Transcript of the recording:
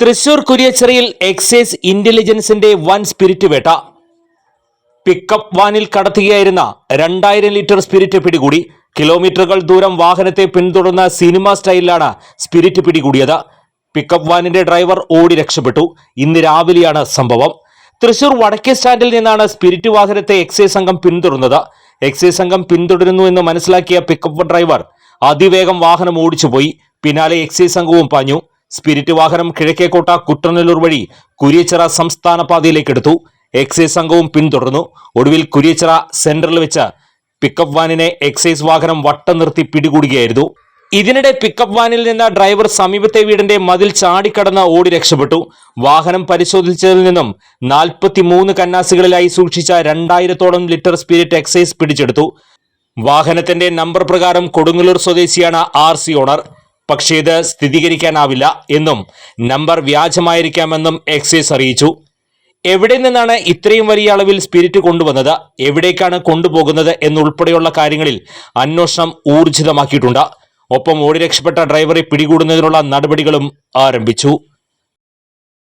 Thrissur കുരിയച്ചിറയിൽ excise ഇന്റലിജൻസിന്റെ വൻ spirit വേട്ട. Pickup വാനിൽ കടത്തുകയായിരുന്ന രണ്ടായിരം ലിറ്റർ സ്പിരിറ്റ് പിടികൂടി. കിലോമീറ്ററുകൾ ദൂരം വാഹനത്തെ പിന്തുടർന്ന സിനിമ സ്റ്റൈലിലാണ് സ്പിരിറ്റ് പിടികൂടിയത്. പിക്കപ്പ് വാനിന്റെ ഡ്രൈവർ ഓടി രക്ഷപ്പെട്ടു. ഇന്ന് രാവിലെയാണ് സംഭവം. തൃശൂർ വടക്കേ സ്റ്റാൻഡിൽ നിന്നാണ് സ്പിരിറ്റ് വാഹനത്തെ എക്സൈസ് സംഘം പിന്തുടർന്നത്. എക്സൈസ് സംഘം പിന്തുടരുന്നു എന്ന് മനസ്സിലാക്കിയ പിക്കപ്പ് ഡ്രൈവർ അതിവേഗം വാഹനം ഓടിച്ചുപോയി. പിന്നാലെ എക്സൈസ് സംഘവും പാഞ്ഞു. സ്പിരിറ്റ് വാഹനം കിഴക്കേക്കോട്ട കുട്ടനല്ലൂർ വഴി കുരിയച്ചിറ സംസ്ഥാന പാതയിലേക്ക് എടുത്തു. എക്സൈസ് സംഘവും പിന്തുടർന്നു. ഒടുവിൽ കുരിയച്ചിറ സെന്ററിൽ വെച്ച് പിക്കപ്പ് വാനിനെ എക്സൈസ് വാഹനം വട്ടം നിർത്തി പിടികൂടുകയായിരുന്നു. ഇതിനിടെ പിക്കപ്പ് വാനിൽ നിന്ന് ഡ്രൈവർ സമീപത്തെ വീടിന്റെ മതിൽ ചാടിക്കടന്ന് ഓടി രക്ഷപ്പെട്ടു. വാഹനം പരിശോധിച്ചതിൽ നിന്നും നാൽപ്പത്തി കന്നാസികളിലായി കന്നാസുകളിലായി സൂക്ഷിച്ച രണ്ടായിരത്തോളം ലിറ്റർ സ്പിരിറ്റ് എക്സൈസ് പിടിച്ചെടുത്തു. വാഹനത്തിന്റെ നമ്പർ പ്രകാരം കൊടുങ്ങല്ലൂർ സ്വദേശിയാണ് ആർ സി ഓണർ. പക്ഷേ ഇത് സ്ഥിരീകരിക്കാനാവില്ല എന്നും നമ്പർ വ്യാജമായിരിക്കാമെന്നും എക്സൈസ് അറിയിച്ചു. എവിടെ നിന്നാണ് ഇത്രയും വലിയ അളവിൽ സ്പിരിറ്റ് കൊണ്ടുവന്നത്? എവിടേക്കാണ് കൊണ്ടുപോകുന്നത് എന്നുൾപ്പെടെയുള്ള കാര്യങ്ങളിൽ അന്വേഷണം ഊർജിതമാക്കിയിട്ടുണ്ട്. ഒപ്പം ഓടി രക്ഷപ്പെട്ട ഡ്രൈവറെ പിടികൂടുന്നതിനുള്ള നടപടികളും ആരംഭിച്ചു.